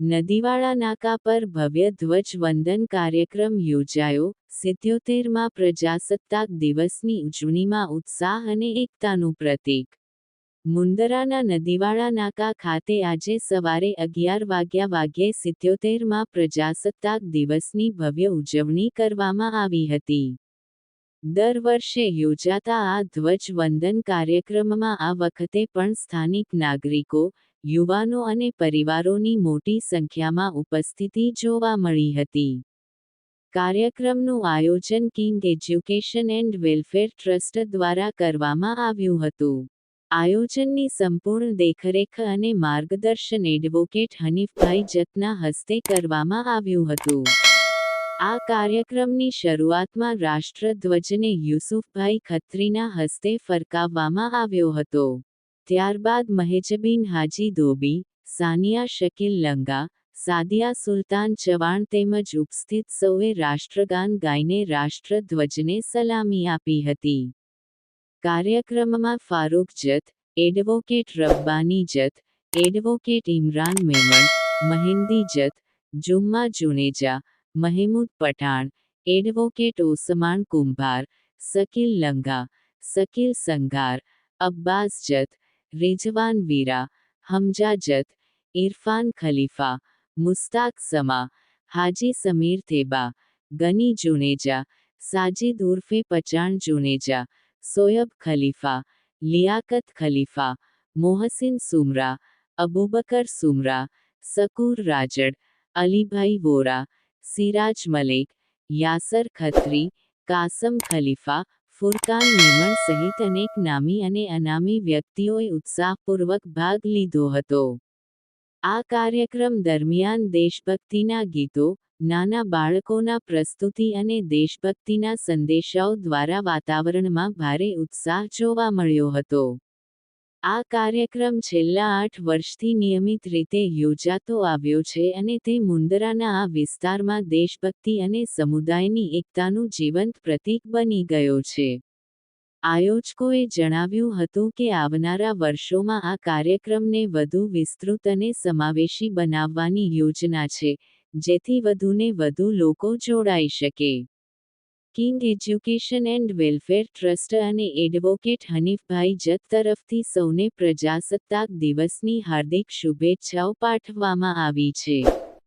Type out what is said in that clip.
નદીવાળા નાકા પર ભવ્ય ધ્વજવંદન કાર્યક્રમ યોજાયો. સિત્યોતેરમાં પ્રજાસત્તાક દિવસની ઉજવણીમાં ઉત્સાહ અને એકતાનું પ્રતીક. મુંદરાના નદીવાળા નાકા ખાતે આજે સવારે અગિયાર વાગ્યા વાગ્યે સિત્યોતેરમાં પ્રજાસત્તાક દિવસની ભવ્ય ઉજવણી કરવામાં આવી હતી. દર વર્ષે યોજાતા આ ધ્વજવંદન કાર્યક્રમમાં આ વખતે પણ સ્થાનિક નાગરિકો યુવાનો અને પરિવારોની મોટી સંખ્યામાં ઉપસ્થિતિ જોવા મળી હતી. કાર્યક્રમનું આયોજન King Education and Welfare Trust દ્વારા કરવામાં આવ્યું હતું. આયોજનની સંપૂર્ણ દેખરેખ અને માર્ગદર્શન એડવોકેટ હનીફભાઈ જતના હસ્તે કરવામાં આવ્યું હતું. આ કાર્યક્રમની શરૂઆતમાં રાષ્ટ્રધ્વજને યુસુફભાઈ ખત્રીના હસ્તે ફરકાવવામાં આવ્યો હતો. ત્યારબાદ મહેજબીન હાજી ધોબી સાનિયા શકીલ લંગા, સાદિયા સુલતાન ચવાણ તેમજ ઉપસ્થિત સૌએ રાષ્ટ્રગાન ગાઈને રાષ્ટ્રધ્વજને સલામી આપી હતી. કાર્યક્રમમાં ફારૂક જત, એડવોકેટ રબ્બાની જત, એડવોકેટ ઇમરાન મેમણ મહેન્દી જત, જુમ્મા જુનેજા, મહેમૂદ પઠાણ, એડવોકેટ ઓસમાણ કુંભાર, શકીલ લંગા, શકીલ સંઘાર, અબ્બાસ જત रिजवान वीरा हमजा जत इरफान खलीफा, मुस्ताक समा, हाजी समीर थेबा गनी जुनेजा, साजिद उर्फे पचान जुनेजा, सोयब खलीफा, लियाकत खलीफा, मोहसिन सुमरा, अबूबकर सुमरा, सकूर राजड़ अली भाई वोरा, सिराज मलिक, यासर खत्री, कासम खलीफा ફુરકાન મેમણ સહિત અનેક નામી અને અનામી વ્યક્તિઓએ ઉત્સાહપૂર્વક ભાગ લીધો હતો. આ કાર્યક્રમ દરમિયાન દેશભક્તિના ગીતો, નાના બાળકોના પ્રસ્તુતિ અને દેશભક્તિના સંદેશાઓ દ્વારા વાતાવરણમાં ભારે ઉત્સાહ જોવા મળ્યો હતો. આ કાર્યક્રમ છેલ્લા આઠ વર્ષથી નિયમિત રીતે યોજાતો આવ્યો છે અને તે મુંદરાના આ વિસ્તારમાં દેશભક્તિ અને સમુદાયની એકતાનું જીવંત પ્રતીક બની ગયો છે. આયોજકોએ જણાવ્યું હતું કે આવનારા વર્ષોમાં આ કાર્યક્રમને વધુ વિસ્તૃત અને સમાવેશી બનાવવાની યોજના છે, જેથી વધુને વધુ લોકો જોડાઈ શકે. King Education and Welfare Trust અને એડવોકેટ હનીફભાઈ જત તરફથી સૌને પ્રજાસત્તાક દિવસની હાર્દિક શુભેચ્છાઓ પાઠવવામાં આવી છે.